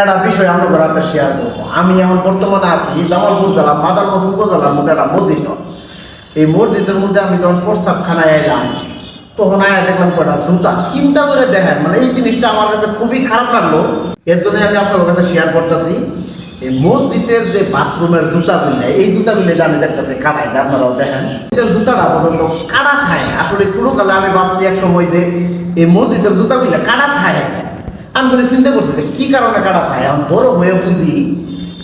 একটা বিষয় আমরা একটা শেয়ার করব। আমি এখন বর্তমানে আছি জামালপুর জেলা মাদারপুর উপজেলার মধ্যে একটা মসজিদ। এই মসজিদের মধ্যে আমি যখন প্রস্তাবখানায় এলাম তখন আয়া দেখলাম কটা জুতা। চিন্তা করে দেখেন মানে এই জিনিসটা আমার কাছে খুবই খারাপ লাগল। এর জন্য আমি আপনার কাছে শেয়ার করতেছি, এই মসজিদের যে বাথরুমের জুতাগুলো, এই জুতাগুলো আমি দেখতেছি কাটাই আপনারাও দেখেন জুতাটা পর্যন্ত কাটা খায়। আসলে শুরু কালে আমি ভাবছি এক সময় যে এই মসজিদের জুতাগুলো কাটা খায়। আমি করে চিন্তা করছি যে কি কারণে কাটা খায়? আমি বড় হয়ে বুঝি,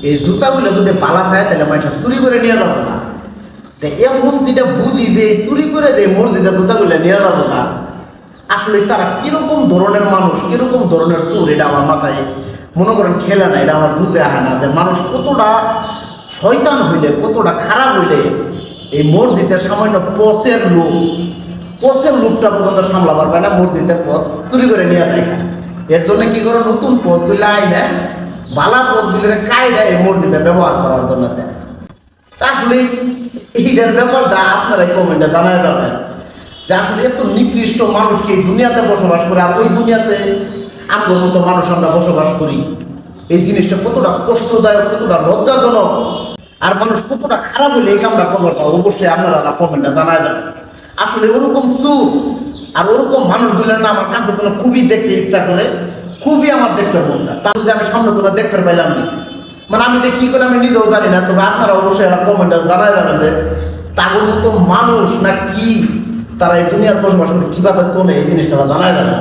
এই জুতাগুলো যদি পালা থাকে তাহলে মানুষটা চুরি করে নিয়ে যাব না। তো এখন যেটা বুঝি যে চুরি করে যে মসজিদের জুতাগুলো নিয়ে যাব না, আসলে তারা কীরকম ধরনের মানুষ, কীরকম ধরনের চোর, এটা আমার মাথায় মনে করেন খেলে না এটা আমার বুঝে আসে না যে মানুষ কতটা শয়তান হইলে, কতটা খারাপ হইলে এই মসজিদের সামান্য পচের লোক পচের লোকটা পর্যন্ত সামলাবার পারে না, মসজিদের পথ চুরি করে নিয়ে যায়। এর জন্য কি করে? নতুন পথগুলো আইনে, বালা পথগুলির কায়দা এই মসজিদে ব্যবহার করার জন্য দেয়। আসলে এইটার ব্যাপারটা আপনারা কমেন্টে জানায় যাবেন। যে আসলে এত নিকৃষ্ট মানুষ কি এই দুনিয়াতে বসবাস করে? আর ওই দুনিয়াতে আমাদের মতো মানুষ আমরা বসবাস করি। এই জিনিসটা কতটা কষ্টদায়ক, কতটা লজ্জাজনক, আর মানুষ কতটা খারাপ হলে এই কামটা খবর পাও অবশ্যই আপনারা কমেন্টে জানায় যাবেন। আসলে ওরকম সুর আর ওরকম মানুষগুলো না আমার কোনো খুবই দেখতে ইচ্ছা করে, খুবই আমার দেখতে চায়। তাহলে যে আমি সামনে তোরা দেখতে পাইলাম না। মানে আমি কি করে আমি নিজেও জানি না, তবে আপনারা অবশ্যই একটা কমেন্টে জানাই যাবেন যে তাদের মতো মানুষ না কি তারা এই দুনিয়ার বসবাস করে, কীভাবে চলে এই জিনিসটা জানাই যাবে